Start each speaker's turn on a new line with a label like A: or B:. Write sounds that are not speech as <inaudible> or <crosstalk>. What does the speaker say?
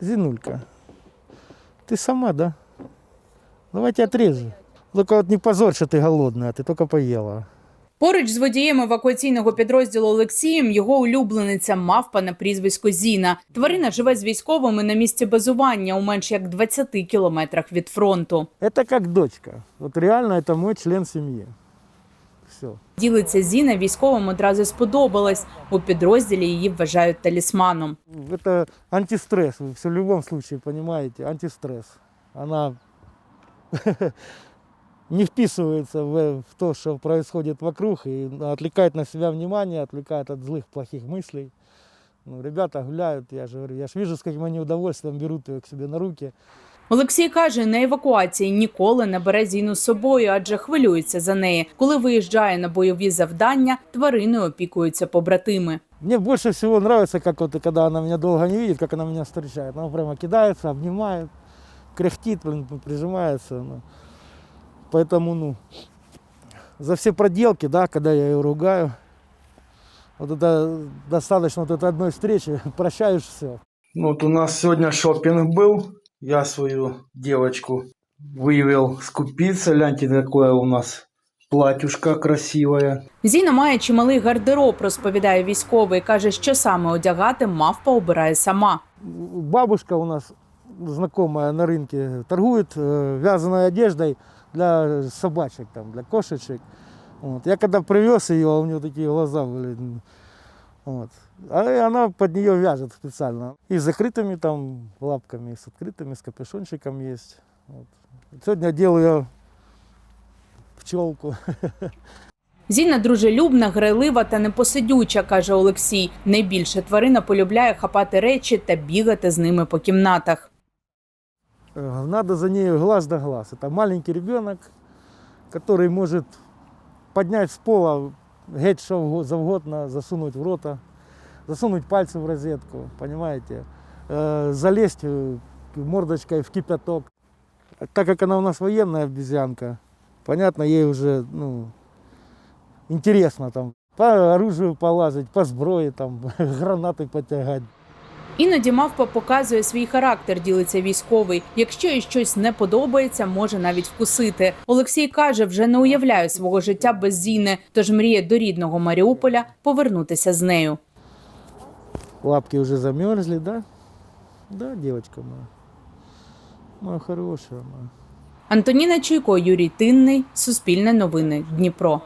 A: Зинулька, ты сама, да? Давай я отрежу. Только вот не позорь, что ты голодная, ты только поела.
B: Поруч з водієм евакуаційного підрозділу Олексієм його улюблениця мавпа на прізвисько Зіна. Тварина живе з військовими на місці базування у менш як 20 кілометрах від фронту.
A: Это как дочка. Вот реально это мой член семьи. Все.
B: Ділиться Зіна, військовим одразу сподобалась. У підрозділі її вважають талісманом.
A: Это антистресс, вы все в любом случае понимаете, антистресс. Она <laughs> не вписывается в, в то, что происходит вокруг, и отвлекает на себя внимание, отвлекает от злых, плохих мыслей. Ну, ребята гуляют, я же говорю, я ж вижу, с каким они удовольствием берут ее к себе на руки.
B: Олексій каже, на евакуації ніколи не бере Зіну з собою, адже хвилюється за неї. Коли виїжджає на бойові завдання, твариною опікуються побратими.
A: Мне больше всего нравится, как вот когда она меня долго не видит, как она меня встречает. Она прямо кидается, обнимает, кряхтит, блин, прижимается. ну. Поэтому, ну, за все проделки, да, когда я ее ругаю, вот это достаточно вот этой одной встречи, <laughs> прощаешь все. Ну, Вот у нас сегодня шопинг был. Я свою девочку вывел скупиться. Гляньте, какое у нас платьюшко красивое.
B: Зіна має чималий гардероб, розповідає військовий. каже, що саме одягати мавпа обирає сама.
A: Бабушка у нас знакомая на рынке торгует э, вязаной одеждой для собачек, там, для кошечек. Вот. Я когда привез ее, у нее такие глаза были. м, Вот. А и она под нее вяжет специально. И с закрытыми там лапками, и с открытыми, с капюшончиком есть. Вот. Сегодня делаю пчелку. <laughs>
B: Зіна дружелюбна, грайлива та непосидюча, каже Олексій. Найбільше тварина полюбляє хапати речі та бігати з ними по кімнатах.
A: Э, Надо за ней глаз да глаз. Это маленький ребенок, который может поднять с пола геть що вго- завгодно, засунуть в рота, засунуть пальцы в розетку, понимаете, залезть мордочкой в кипяток. Так как она у нас военная обезьянка, понятно, ей уже ну, интересно там по оружию полазить, по зброї, там, <laughs> гранаты потягать.
B: Іноді мавпа показує свій характер, ділиться військовий. Якщо їй щось не подобається, може навіть вкусити. Олексій каже, вже не уявляє свого життя без Зіни, тож мріє до рідного Маріуполя повернутися з нею.
A: Лапки уже замерзли, да? Да, девочка моя. Моя хорошая моя.
B: Антоніна Чуйко, Юрій Тинний, Суспільне новини, Дніпро.